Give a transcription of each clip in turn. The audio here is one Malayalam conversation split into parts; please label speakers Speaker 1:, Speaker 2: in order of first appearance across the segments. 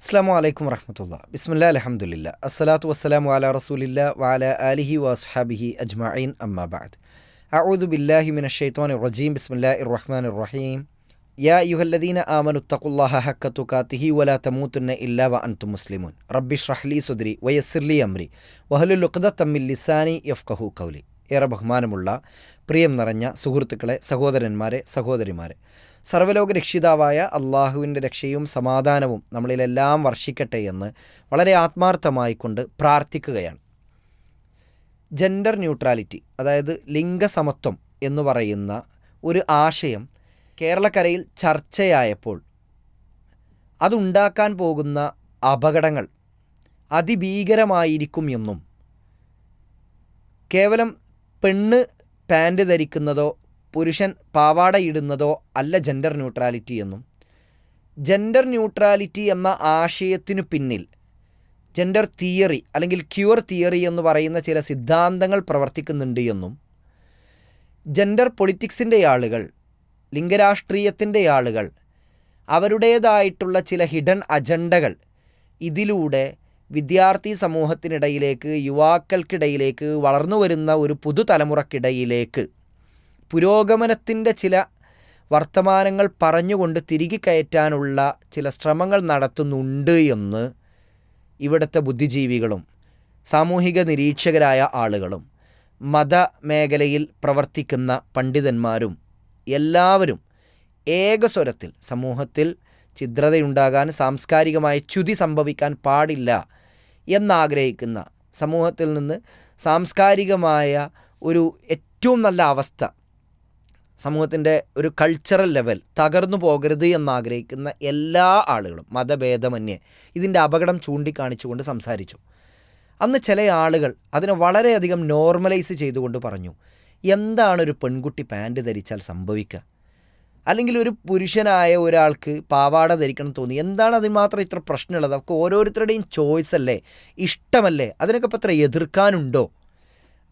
Speaker 1: അസ്സാം വലൈക്കും വറഹമത്തുള്ള ബിസ്മില്ല അലഹമുല്ല അസ്സലാത്തു വസ്സലാമു അല റസൂലില്ല വാല അലിഹി വസ്ഹാബിഹി അജ്മഈൻ അമ്മാബാദ് അഊദു ബില്ലാഹി മിന ഷെയ്ത്തോൻ റജീം ബിസ്മില്ലാ ഇറഹ്മാൻ ഇറഹീം യാ യുഹല്ലദീന ആമനു തഖുല്ലാഹ ഹക്ക തുകാത്തിഹി വല തമൂത്തുന്ന ഇല്ലാ വ അൻതും മുസ്ലിമുൻ റബ്ബി ഷ്രഹ്ലി സുദ്രി വയസ്സിർലി അമ്രി വഹലുൽ ഉഖ്ദത്തമ്മിൽ ലിസാനി യഫ്കഹു കൗലി ഏറെ ബഹുമാനമുള്ള പ്രിയം നിറഞ്ഞ സുഹൃത്തുക്കളെ സഹോദരന്മാരെ സഹോദരിമാരെ. സർവലോക രക്ഷിതാവായ അള്ളാഹുവിന്റെ രക്ഷയും സമാധാനവും നമ്മളിലെല്ലാം വർഷിക്കട്ടെ എന്ന് വളരെ ആത്മാർത്ഥമായി കൊണ്ട് പ്രാർത്ഥിക്കുകയാണ്. ജെൻഡർ ന്യൂട്രാലിറ്റി അതായത് ലിംഗസമത്വം എന്ന് പറയുന്ന ഒരു ആശയം കേരളക്കരയിൽ ചർച്ചയായപ്പോൾ അതുണ്ടാക്കാൻ പോകുന്ന അപകടങ്ങൾ അതിഭീകരമായിരിക്കും എന്നും കേവലം പെണ്ണ് പാന്റ് ധരിക്കുന്നതോ പുരുഷൻ പാവാട ഇടുന്നതോ അല്ല ജെൻഡർ ന്യൂട്രാലിറ്റി എന്നും. ജെൻഡർ ന്യൂട്രാലിറ്റി എന്ന ആശയത്തിനു പിന്നിൽ ജെൻഡർ തിയറി അല്ലെങ്കിൽ ക്യൂർ തിയറി എന്ന് പറയുന്ന ചില സിദ്ധാന്തങ്ങൾ പ്രവർത്തിക്കുന്നുണ്ട് എന്നും. ജെൻഡർ പൊളിറ്റിക്സിന്റെ ആളുകൾ ലിംഗരാഷ്ട്രീയത്തിന്റെ ആളുകൾ അവരുടേതായിട്ടുള്ള ചില ഹിഡൻ അജണ്ടകൾ ഇതിലൂടെ വിദ്യാർത്ഥി സമൂഹത്തിനിടയിലേക്ക് യുവാക്കൾക്കിടയിലേക്ക് വളർന്നു വരുന്ന ഒരു പുതുതലമുറക്കിടയിലേക്ക്. പുരോഗമനത്തിന്റെ ചില വർത്തമാനങ്ങൾ പറഞ്ഞുകൊണ്ട് തിരികെ കയറ്റാനുള്ള ചില ശ്രമങ്ങൾ നടത്തുന്നുണ്ട് എന്ന് ഇവിടുത്തെ ബുദ്ധിജീവികളും സാമൂഹിക നിരീക്ഷകരായ ആളുകളും മത മേഖലയിൽ പ്രവർത്തിക്കുന്ന പണ്ഡിതന്മാരും എല്ലാവരും ഏകസ്വരത്തിൽ സമൂഹത്തിൽ ഛിദ്രതയുണ്ടാകാൻ സാംസ്കാരികമായ ച്യുതി സംഭവിക്കാൻ പാടില്ല എന്നാഗ്രഹിക്കുന്ന സമൂഹത്തിൽ നിന്ന് സാംസ്കാരികമായ ഒരു ഏറ്റവും നല്ല അവസ്ഥ സമൂഹത്തിന്റെ ഒരു കൾച്ചറൽ ലെവൽ തകർന്നു പോകരുത് എന്നാഗ്രഹിക്കുന്ന എല്ലാ ആളുകളും മതഭേദമന്യേ ഇതിന്റെ അപകടം ചൂണ്ടിക്കാണിച്ചുകൊണ്ട് സംസാരിച്ചു. അന്ന് ചില ആളുകൾ അതിനെ വളരെയധികം നോർമലൈസ് ചെയ്തുകൊണ്ട് പറഞ്ഞു എന്താണ് ഒരു പെൺകുട്ടി പാന്റ് ധരിച്ചാൽ സംഭവിക്കുക? അല്ലെങ്കിൽ ഒരു പുരുഷനായ ഒരാൾക്ക് പാവാട ധരിക്കണം തോന്നി. എന്താണ് അതിന് മാത്രം ഇത്ര പ്രശ്നമുള്ളത്? അവർക്ക് ഓരോരുത്തരുടെയും ചോയ്സ് അല്ലേ? ഇഷ്ടമല്ലേ? അതിനൊക്കെ ഇപ്പം എത്ര എതിർക്കാനുണ്ടോ?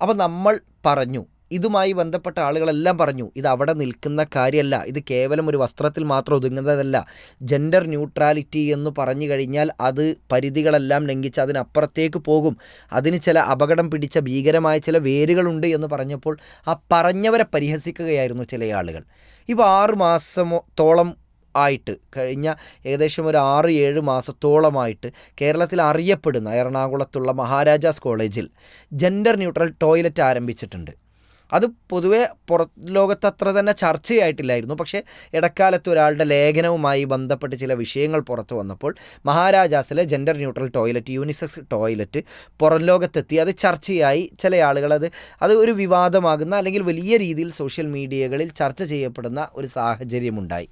Speaker 1: അപ്പോൾ നമ്മൾ പറഞ്ഞു ഇതുമായി ബന്ധപ്പെട്ട ആളുകളെല്ലാം പറഞ്ഞു ഇത് അവിടെ നിൽക്കുന്ന കാര്യമല്ല ഇത് കേവലം ഒരു വസ്ത്രത്തിൽ മാത്രം ഒതുങ്ങുന്നതല്ല ജെൻഡർ ന്യൂട്രാലിറ്റി എന്ന് പറഞ്ഞു കഴിഞ്ഞാൽ അത് പരിധികളെല്ലാം ലംഘിച്ച് അതിനപ്പുറത്തേക്ക് പോകും. അതിന് ചില അപകടം പിടിച്ച ഭീകരമായ ചില വേരുകളുണ്ട് എന്ന് പറഞ്ഞപ്പോൾ ആ പറഞ്ഞവരെ പരിഹസിക്കുകയായിരുന്നു ചില ആളുകൾ. ഇപ്പോൾ ആറ് മാസത്തോളം ആയിട്ട് കഴിഞ്ഞ ഏകദേശം ഒരു ആറ് ഏഴ് മാസത്തോളമായിട്ട് കേരളത്തിൽ അറിയപ്പെടുന്ന എറണാകുളത്തുള്ള മഹാരാജാസ് കോളേജിൽ ജെൻഡർ ന്യൂട്രൽ ടോയ്ലറ്റ് ആരംഭിച്ചിട്ടുണ്ട്. അത് പൊതുവെ പുറ ലോകത്ത് അത്ര തന്നെ ചർച്ചയായിട്ടില്ലായിരുന്നു. പക്ഷേ ഇടക്കാലത്ത് ഒരാളുടെ ലേഖനവുമായി ബന്ധപ്പെട്ട് ചില വിഷയങ്ങൾ പുറത്തു വന്നപ്പോൾ മഹാരാജാസിലെ gender neutral toilet unisex toilet പുറം ലോകത്തെത്തി. അത് ചർച്ചയായി. ചില ആളുകൾ അത് അത് ഒരു വിവാദമാകുന്ന അല്ലെങ്കിൽ വലിയ രീതിയിൽ സോഷ്യൽ മീഡിയകളിൽ ചർച്ച ചെയ്യപ്പെടുന്ന ഒരു സാഹചര്യമുണ്ടായി.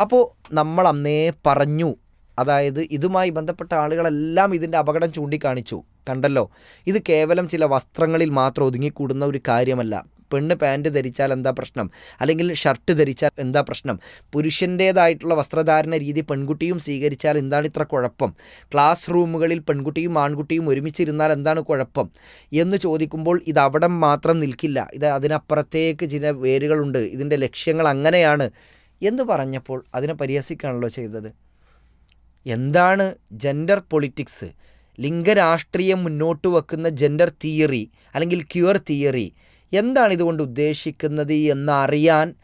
Speaker 1: അപ്പോൾ നമ്മൾ അന്നേ പറഞ്ഞു. അതായത് ഇതുമായി ബന്ധപ്പെട്ട ആളുകളെല്ലാം ഇതിന്റെ അപകടം ചൂണ്ടിക്കാണിച്ചു. കണ്ടല്ലോ. ഇത് കേവലം ചില വസ്ത്രങ്ങളിൽ മാത്രം ഒതുങ്ങിക്കൂടുന്ന ഒരു കാര്യമല്ല. പെണ്ണ് പാന്റ് ധരിച്ചാൽ എന്താ പ്രശ്നം? അല്ലെങ്കിൽ ഷർട്ട് ധരിച്ചാൽ എന്താ പ്രശ്നം? പുരുഷന്റേതായിട്ടുള്ള വസ്ത്രധാരണ രീതി പെൺകുട്ടിയും സ്വീകരിച്ചാൽ എന്താണ് ഇത്ര കുഴപ്പം? ക്ലാസ് റൂമുകളിൽ പെൺകുട്ടിയും ആൺകുട്ടിയും ഒരുമിച്ചിരുന്നാൽ എന്താണ് കുഴപ്പം? എന്ന് ചോദിക്കുമ്പോൾ ഇത് അവിടെ മാത്രം നിൽക്കില്ല. ഇത് അതിനപ്പുറത്തേക്ക് ചില വേരുകളുണ്ട്. ഇതിന്റെ ലക്ഷ്യങ്ങൾ അങ്ങനെയാണ് എന്ന് പറഞ്ഞപ്പോൾ അതിനെ പരിഹസിക്കുകയാണല്ലോ ചെയ്തത്. എന്താണ് ജെൻഡർ പൊളിറ്റിക്സ് ലിംഗരാഷ്ട്രീയം മുന്നോട്ട് വെക്കുന്ന ജെൻഡർ തിയറി അല്ലെങ്കിൽ ക്യൂർ തിയറി എന്താണ് ഇതുകൊണ്ട് ഉദ്ദേശിക്കുന്നത് എന്നറിയാൻ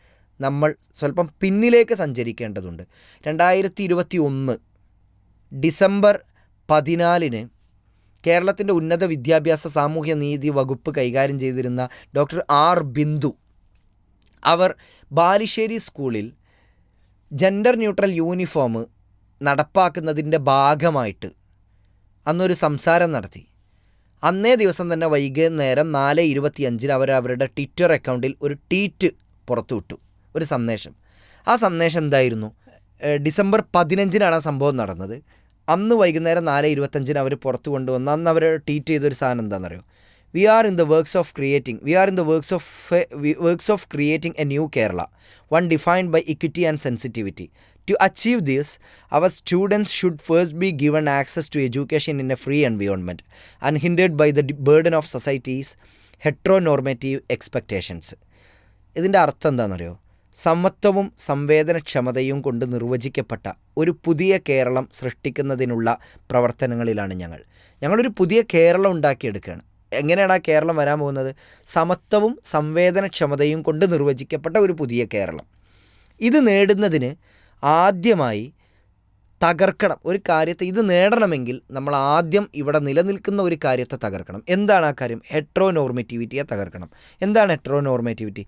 Speaker 1: നമ്മൾ സ്വല്പം പിന്നിലേക്ക് സഞ്ചരിക്കേണ്ടതുണ്ട്. രണ്ടായിരത്തി ഇരുപത്തി ഒന്ന് ഡിസംബർ പതിനാലിന് കേരളത്തിന്റെ ഉന്നത വിദ്യാഭ്യാസ സാമൂഹ്യ നീതി വകുപ്പ് കൈകാര്യം ചെയ്തിരുന്ന ഡോക്ടർ ആർ ബിന്ദു അവർ ബാലുശ്ശേരി സ്കൂളിൽ ജെൻഡർ ന്യൂട്രൽ യൂണിഫോം നടപ്പാക്കുന്നതിന്റെ ഭാഗമായിട്ട് അന്നൊരു സംസാരം നടത്തി. അന്നേ ദിവസം തന്നെ വൈകുന്നേരം നാല് ഇരുപത്തിയഞ്ചിന് അവർ അവരുടെ ട്വിറ്റർ അക്കൗണ്ടിൽ ഒരു ട്വീറ്റ് പുറത്തുവിട്ടു ഒരു സന്ദേശം. ആ സന്ദേശം എന്തായിരുന്നു? ഡിസംബർ പതിനഞ്ചിനാണ് ആ സംഭവം നടന്നത്. അന്ന് വൈകുന്നേരം നാല് ഇരുപത്തഞ്ചിന് അവർ പുറത്തു കൊണ്ടുവന്ന് അന്ന് അവർ ട്വീറ്റ് ചെയ്തൊരു സാധനം എന്താണെന്നറിയോ? We are in the works of creating we are in the works of works of creating a new Kerala one defined by equity and sensitivity To achieve this, our students should first be given access to education in a free environment, unhindered by the burden of society's heteronormative expectations. ഇതിന്റെ അർത്ഥം എന്താണെന്നറിയോ? സമത്വവും സംവേദനക്ഷമതയും കൊണ്ട് നിർവചിക്കപ്പെട്ട ഒരു പുതിയ കേരളം സൃഷ്ടിക്കുന്നതിനുള്ള പ്രവർത്തനങ്ങളിലാണ് ഞങ്ങൾ. ഞങ്ങളൊരു പുതിയ കേരളം ഉണ്ടാക്കിയെടുക്കുകയാണ്. എങ്ങനെയാണ് ആ കേരളം വരാൻ പോകുന്നത്? സമത്വവും സംവേദനക്ഷമതയും കൊണ്ട് നിർവചിക്കപ്പെട്ട ഒരു പുതിയ കേരളം. ഇത് നേടുന്നതിന് ആദ്യമായി തകർക്കണം. ഒരു കാര്യത്തെ ഇത് നേടണമെങ്കിൽ നമ്മൾ ആദ്യം ഇവിടെ നിലനിൽക്കുന്ന ഒരു കാര്യത്തെ തകർക്കണം. എന്താണ് ആ കാര്യം? ഹെട്രോ നോർമേറ്റിവിറ്റിയെ തകർക്കണം. എന്താണ് ഹെട്രോ നോർമേറ്റിവിറ്റി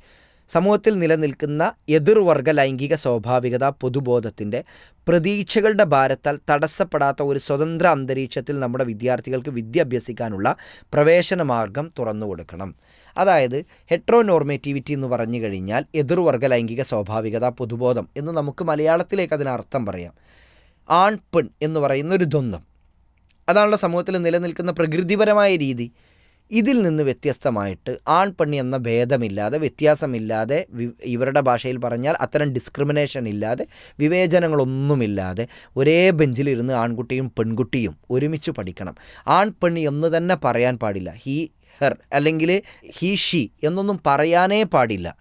Speaker 1: സമൂഹത്തിൽ നിലനിൽക്കുന്ന എതിർവർഗ ലൈംഗിക സ്വാഭാവികത പൊതുബോധത്തിന്റെ പ്രതീക്ഷകളുടെ ഭാരത്താൽ തടസ്സപ്പെടാത്ത ഒരു സ്വതന്ത്ര അന്തരീക്ഷത്തിൽ നമ്മുടെ വിദ്യാർത്ഥികൾക്ക് വിദ്യ അഭ്യസിക്കാനുള്ള പ്രവേശന മാർഗം തുറന്നു കൊടുക്കണം. അതായത് ഹെട്രോനോർമേറ്റിവിറ്റി എന്ന് പറഞ്ഞു കഴിഞ്ഞാൽ എതിർവർഗ ലൈംഗിക സ്വാഭാവികത പൊതുബോധം എന്ന് നമുക്ക് മലയാളത്തിലേക്ക് അതിനർത്ഥം പറയാം. ആൺ പെൺ എന്ന് പറയുന്ന ഒരു ദ്വന്ദ്ം അതാണല്ലോ സമൂഹത്തിൽ നിലനിൽക്കുന്ന പ്രകൃതിപരമായ രീതി. ഇതിൽ നിന്ന് വ്യത്യസ്തമായിട്ട് ആൺ പെണ്ണി എന്ന ഭേദമില്ലാതെ വ്യത്യാസമില്ലാതെ ഇവരുടെ ഭാഷയിൽ പറഞ്ഞാൽ അത്തരം ഡിസ്ക്രിമിനേഷൻ ഇല്ലാതെ വിവേചനങ്ങളൊന്നുമില്ലാതെ ഒരേ ബെഞ്ചിലിരുന്ന് ആൺകുട്ടിയും പെൺകുട്ടിയും ഒരുമിച്ച് പഠിക്കണം. ആൺ പെണ്ണി എന്ന് തന്നെ പറയാൻ പാടില്ല. ഹീ ഹെർ അല്ലെങ്കിൽ ഹീ ഷീ എന്നൊന്നും പറയാനേ പാടില്ല.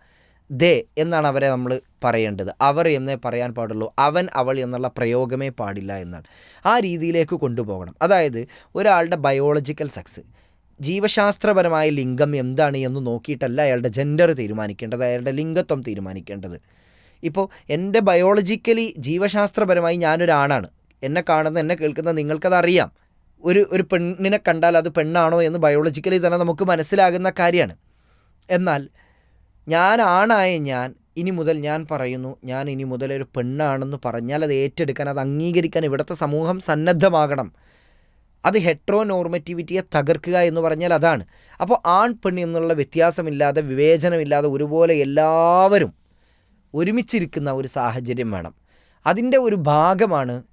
Speaker 1: ദേ എന്നാണ് അവരെ നമ്മൾ പറയേണ്ടത്. അവർ എന്നേ പറയാൻ പാടുള്ളൂ. അവൻ അവൾ എന്നുള്ള പ്രയോഗമേ പാടില്ല എന്നാണ്. ആ രീതിയിലേക്ക് കൊണ്ടുപോകണം. അതായത് ഒരാളുടെ ബയോളജിക്കൽ സെക്സ് ജീവശാസ്ത്രപരമായ ലിംഗം എന്താണ് എന്ന് നോക്കിയിട്ടല്ല അയാളുടെ ജെൻഡർ തീരുമാനിക്കേണ്ടത് അയാളുടെ ലിംഗത്വം തീരുമാനിക്കേണ്ടത്. ഇപ്പോൾ എന്റെ ബയോളജിക്കലി ജീവശാസ്ത്രപരമായി ഞാനൊരാണാണ്. എന്നെ കാണുന്ന എന്നെ കേൾക്കുന്ന നിങ്ങൾക്കത് അറിയാം ഒരു ഒരു പെണ്ണിനെ കണ്ടാൽ അത് പെണ്ണാണോ എന്ന് ബയോളജിക്കലി തന്നെ നമുക്ക് മനസ്സിലാകുന്ന കാര്യമാണ്. എന്നാൽ ഞാൻ ആണായ ഞാൻ ഇനി മുതൽ ഞാൻ പറയുന്നു ഞാൻ ഇനി മുതൽ ഒരു പെണ്ണാണെന്ന് പറഞ്ഞാൽ അത് ഏറ്റെടുക്കാൻ അത് അംഗീകരിക്കാൻ ഇവിടുത്തെ സമൂഹം സന്നദ്ധമാകണം. അത് ഹെട്രോ നോർമറ്റിവിറ്റിയെ തകർക്കുക എന്ന് പറഞ്ഞാൽ അതാണ്. അപ്പോൾ ആൺ പെണ്ണ് എന്നുള്ള വ്യത്യാസമില്ലാതെ വിവേചനമില്ലാതെ ഒരുപോലെ എല്ലാവരും ഒരുമിച്ചിരിക്കുന്ന ഒരു സാഹചര്യം വേണം. അതിന്റെ ഒരു ഭാഗമാണ്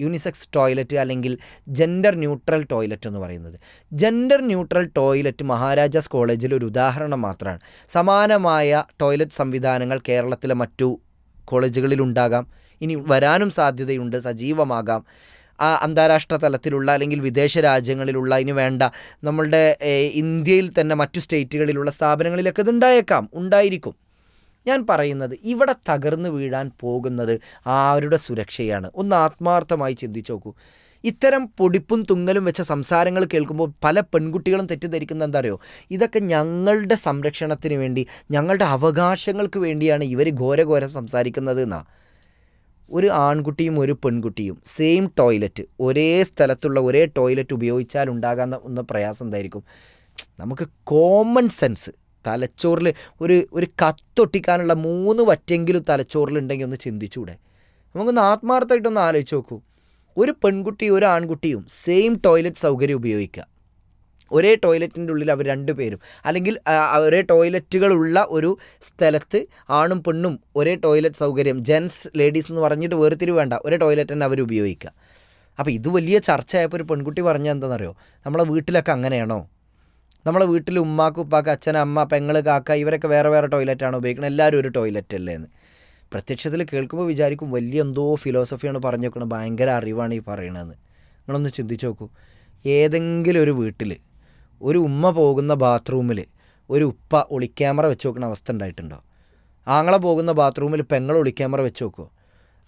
Speaker 1: യൂണിസെക്സ് ടോയ്ലറ്റ് അല്ലെങ്കിൽ ജെൻഡർ ന്യൂട്രൽ ടോയ്ലറ്റ് എന്ന് പറയുന്നത്. ജെൻഡർ ന്യൂട്രൽ ടോയ്ലറ്റ് മഹാരാജാസ് കോളേജിൽ ഒരു ഉദാഹരണം മാത്രമാണ്. സമാനമായ ടോയ്ലറ്റ് സംവിധാനങ്ങൾ കേരളത്തിലെ മറ്റു കോളേജുകളിലുണ്ടാകാം ഇനി വരാനും സാധ്യതയുണ്ട് സജീവമാകാം. അന്താരാഷ്ട്ര തലത്തിലുള്ള അല്ലെങ്കിൽ വിദേശ രാജ്യങ്ങളിലുള്ള അതിന് വേണ്ട നമ്മളുടെ ഇന്ത്യയിൽ തന്നെ മറ്റു സ്റ്റേറ്റുകളിലുള്ള സ്ഥാപനങ്ങളിലൊക്കെ ഇത് ഉണ്ടായേക്കാം ഉണ്ടായിരിക്കും. ഞാൻ പറയുന്നത് ഇവിടെ തകർന്നു വീഴാൻ പോകുന്നത് ആരുടെ സുരക്ഷയാണ്. ഒന്ന് ആത്മാർത്ഥമായി ചിന്തിച്ചു നോക്കൂ. ഇത്തരം പൊടിപ്പും തുങ്ങലും വെച്ച സംസാരങ്ങൾ കേൾക്കുമ്പോൾ പല പെൺകുട്ടികളും തെറ്റിദ്ധരിക്കുന്ന എന്താ അറിയോ ഇതൊക്കെ ഞങ്ങളുടെ സംരക്ഷണത്തിന് വേണ്ടി ഞങ്ങളുടെ അവകാശങ്ങൾക്ക് വേണ്ടിയാണ് ഇവർ ഘോരഘോരം സംസാരിക്കുന്നത് എന്നാണ് ഒരു ആൺകുട്ടിയും ഒരു പെൺകുട്ടിയും സെയിം ടോയ്ലറ്റ് ഒരേ സ്ഥലത്തുള്ള ഒരേ ടോയ്ലറ്റ് ഉപയോഗിച്ചാൽ ഉണ്ടാകാവുന്ന പ്രയാസം എന്തായിരിക്കും? നമുക്ക് കോമൺ സെൻസ് തലച്ചോറിൽ ഒരു ഒരു കത്തൊട്ടിക്കാനുള്ള മൂന്ന് വറ്റെങ്കിലും തലച്ചോറിലുണ്ടെങ്കിൽ ഒന്ന് ചിന്തിച്ചൂടെ? നമുക്കൊന്ന് ആത്മാർത്ഥമായിട്ടൊന്ന് ആലോചിച്ച് നോക്കൂ. ഒരു പെൺകുട്ടിയും ഒരു ആൺകുട്ടിയും സെയിം ടോയ്ലറ്റ് സൗകര്യം ഉപയോഗിക്കുക. ഒരേ ടോയ്ലറ്റിന്റെ ഉള്ളിൽ അവർ രണ്ടുപേരും. അല്ലെങ്കിൽ ഒരേ ടോയ്ലറ്റുകളുള്ള ഒരു സ്ഥലത്ത് ആണും പെണ്ണും ഒരേ ടോയ്ലറ്റ് സൗകര്യം ജെൻസ് ലേഡീസ് എന്ന് പറഞ്ഞിട്ട് വേർതിരിവ് വേണ്ട. ഒരേ ടോയ്ലറ്റ് തന്നെ അവർ ഉപയോഗിക്കുക. അപ്പോൾ ഇത് വലിയ ചർച്ചയായപ്പോൾ ഒരു പെൺകുട്ടി പറഞ്ഞാൽ എന്താണെന്നറിയോ? നമ്മളെ വീട്ടിലൊക്കെ അങ്ങനെയാണോ? നമ്മളെ വീട്ടിൽ ഉമ്മാക്ക് ഉപ്പാക്ക് അച്ഛൻ അമ്മ പെങ്ങൾ കാക്ക ഇവരൊക്കെ വേറെ വേറെ ടോയ്ലറ്റാണ് ഉപയോഗിക്കുന്നത് എല്ലാവരും ഒരു ടോയ്ലറ്റ് അല്ലേ എന്ന്. പ്രത്യക്ഷത്തിൽ കേൾക്കുമ്പോൾ വിചാരിക്കും വലിയ എന്തോ ഫിലോസഫിയാണ് പറഞ്ഞു വെക്കുന്നത് ഭയങ്കര അറിവാണ് ഈ പറയണതെന്ന് നിങ്ങളൊന്ന് ചിന്തിച്ച് നോക്കൂ. ഏതെങ്കിലും ഒരു വീട്ടിൽ ഒരു ഉമ്മ പോകുന്ന ബാത്റൂമിൽ ഒരു ഉപ്പ ഒളിക്യാമറ വെച്ച് നോക്കുന്ന അവസ്ഥ ഉണ്ടായിട്ടുണ്ടോ? ആങ്ങളെ പോകുന്ന ബാത്റൂമിൽ പെങ്ങൾ ഒളിക്യാമറ വെച്ച് നോക്കുമോ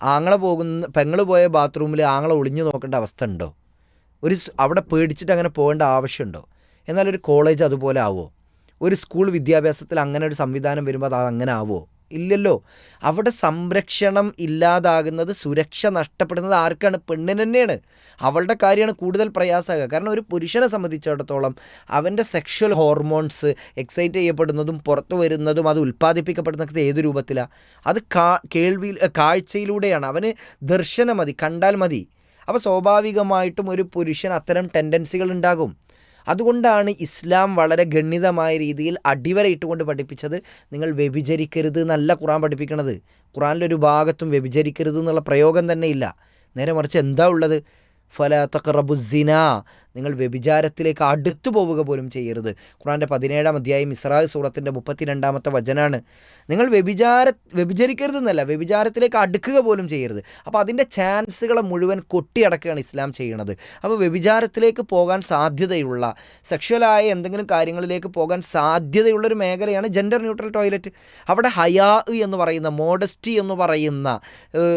Speaker 1: ആങ്ങളെ പോകുന്ന പെങ്ങൾ പോയ ബാത്റൂമിൽ ആങ്ങളെ ഒളിഞ്ഞു നോക്കേണ്ട അവസ്ഥ ഉണ്ടോ? ഒരു അവിടെ പേടിച്ചിട്ട് അങ്ങനെ പോകേണ്ട ആവശ്യമുണ്ടോ? എന്നാൽ ഒരു കോളേജ് അതുപോലെ ആവുമോ ഒരു സ്കൂൾ വിദ്യാഭ്യാസത്തിൽ അങ്ങനെ ഒരു സംവിധാനം വരുമ്പോൾ അത് അങ്ങനെ ആവുമോ ഇല്ലല്ലോ. അവിടെ സംരക്ഷണം ഇല്ലാതാകുന്നത് സുരക്ഷ നഷ്ടപ്പെടുന്നത് ആർക്കാണ്? പെണ്ണിന് തന്നെയാണ്. അവളുടെ കാര്യമാണ് കൂടുതൽ പ്രയാസമാകുക. കാരണം ഒരു പുരുഷനെ സംബന്ധിച്ചിടത്തോളം അവന്റെ സെക്ഷൽ ഹോർമോൺസ് എക്സൈറ്റ് ചെയ്യപ്പെടുന്നതും പുറത്തു വരുന്നതും അത് ഉൽപ്പാദിപ്പിക്കപ്പെടുന്നത് ഏത് രൂപത്തിലാണ് അത് കാ കേൾവി കാഴ്ചയിലൂടെയാണ്. അവന് ദർശനം മതി കണ്ടാൽ മതി. അപ്പോൾ സ്വാഭാവികമായിട്ടും ഒരു പുരുഷൻ അത്തരം ടെൻഡൻസികൾ ഉണ്ടാകും. അതുകൊണ്ടാണ് ഇസ്ലാം വളരെ ഗണ്യതമായ രീതിയിൽ അടിവരയിട്ടുകൊണ്ട് പഠിപ്പിച്ചത്. നിങ്ങൾ വ്യഭിചരിക്കരുത് എന്നല്ല ഖുറാൻ പഠിപ്പിക്കണത്. ഒരു ഭാഗത്തും വ്യഭിചരിക്കരുത് എന്നുള്ള പ്രയോഗം തന്നെ ഇല്ല. നേരെ മറിച്ച് എന്താ ഉള്ളത്? ഫല തഖറബുസിന നിങ്ങൾ വ്യഭിചാരത്തിലേക്ക് അടുത്തു പോവുക പോലും ചെയ്യരുത്. ഖുറാന്റെ പതിനേഴാം അധ്യായം ഇസ്രായേൽ സൂറത്തിന്റെ മുപ്പത്തിരണ്ടാമത്തെ വചനാണ്. നിങ്ങൾ വ്യഭിചാര വ്യഭിചരിക്കരുതെന്നല്ല വ്യഭിചാരത്തിലേക്ക് അടുക്കുക പോലും ചെയ്യരുത്. അപ്പോൾ അതിന്റെ ചാൻസുകളെ മുഴുവൻ കൊട്ടിയടക്കുകയാണ് ഇസ്ലാം ചെയ്യുന്നത്. അപ്പോൾ വ്യഭിചാരത്തിലേക്ക് പോകാൻ സാധ്യതയുള്ള സെക്ഷലായ എന്തെങ്കിലും കാര്യങ്ങളിലേക്ക് പോകാൻ സാധ്യതയുള്ളൊരു മേഖലയാണ് ജെൻഡർ ന്യൂട്രൽ ടോയ്ലറ്റ് അവിടെ ഹയാ എന്ന് പറയുന്ന മോഡസ്റ്റി എന്ന് പറയുന്ന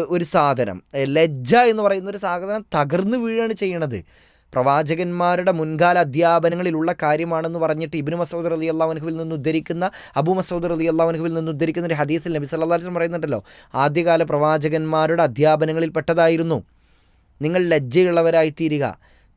Speaker 1: ഒരു സാധനം ലജ്ജ എന്ന് പറയുന്ന ഒരു സാധനം തകർന്നു വീഴാണ് ചെയ്യണത്. പ്രവാചകന്മാരുടെ മുൻകാല അധ്യാപനങ്ങളിലുള്ള കാര്യമാണെന്ന് പറഞ്ഞിട്ട് ഇബിന് മസൂദ് അലി അള്ളാഹുനഹുവിൽ നിന്ന് ഉദ്ധരിക്കുന്ന അബു മസൂദ് അലി അള്ളാഹുനഹുവിൽ നിന്ന് ഉദ്ധരിക്കുന്ന ഒരു ഹദീസിൽ നബി വസല്ലം പറയുന്നുണ്ടല്ലോ ആദ്യകാല പ്രവാചകന്മാരുടെ അധ്യാപനങ്ങളിൽ പെട്ടതായിരുന്നു. നിങ്ങൾ ലജ്ജയുള്ളവരായി തീരുക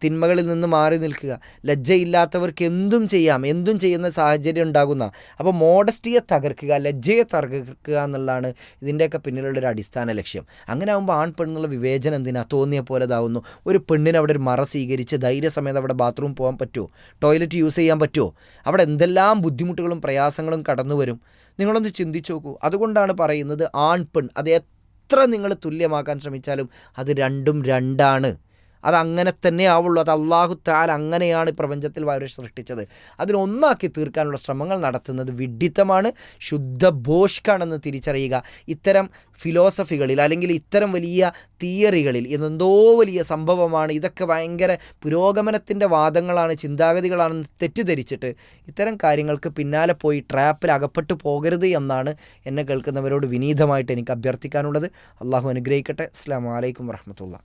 Speaker 1: തിന്മകളിൽ നിന്ന് മാറി നിൽക്കുക. ലജ്ജയില്ലാത്തവർക്ക് എന്തും ചെയ്യാം. എന്തും ചെയ്യുന്ന സാഹചര്യം ഉണ്ടാകുന്ന. അപ്പോൾ മോഡസ്റ്റിയെ തകർക്കുക ലജ്ജയെ തകർക്കുക എന്നുള്ളതാണ് ഇതിന്റെയൊക്കെ പിന്നിലുള്ള ഒരു അടിസ്ഥാന ലക്ഷ്യം. അങ്ങനെ ആകുമ്പോൾ ആൺ പെണ്ണെന്നുള്ള വിവേചനം എന്തിനാ? തോന്നിയ പോലെ ഇതാവുന്നു. ഒരു പെണ്ണിന് അവിടെ ഒരു മറ സ്വീകരിച്ച് ധൈര്യസമേതം അവിടെ ബാത്റൂം പോകാൻ പറ്റുമോ? ടോയ്ലറ്റ് യൂസ് ചെയ്യാൻ പറ്റുമോ? അവിടെ എന്തെല്ലാം ബുദ്ധിമുട്ടുകളും പ്രയാസങ്ങളും കടന്നു വരും? നിങ്ങളൊന്ന് ചിന്തിച്ചു നോക്കൂ. അതുകൊണ്ടാണ് പറയുന്നത് ആൺ പെൺ. അത് എത്ര നിങ്ങൾ തുല്യമാക്കാൻ ശ്രമിച്ചാലും അത് രണ്ടും രണ്ടാണ്. അത് അങ്ങനെ തന്നെ ആവുള്ളൂ അത് അള്ളാഹു താൽ അങ്ങനെയാണ് പ്രപഞ്ചത്തിൽ വൈറസ് സൃഷ്ടിച്ചത്. അതിനൊന്നാക്കി തീർക്കാനുള്ള ശ്രമങ്ങൾ നടത്തുന്നത് വിഡ്ഢിത്തമാണ് ശുദ്ധ ബോഷ്കാണെന്ന് തിരിച്ചറിയുക. ഇത്തരം ഫിലോസഫികളിൽ അല്ലെങ്കിൽ ഇത്തരം വലിയ തിയറികളിൽ ഇതെന്തോ വലിയ സംഭവമാണ്. ഇതൊക്കെ ഭയങ്കര പുരോഗമനത്തിന്റെ വാദങ്ങളാണ് ചിന്താഗതികളാണെന്ന് തെറ്റിദ്ധരിച്ചിട്ട് ഇത്തരം കാര്യങ്ങൾക്ക് പിന്നാലെ പോയി ട്രാപ്പിൽ അകപ്പെട്ടു പോകരുത് എന്നാണ് എന്നെ കേൾക്കുന്നവരോട് വിനീതമായിട്ട് എനിക്ക് അഭ്യർത്ഥിക്കാനുള്ളത്. അള്ളാഹു അനുഗ്രഹിക്കട്ടെ. അസ്സാം വലൈക്കും വർഹമത്തുള്ള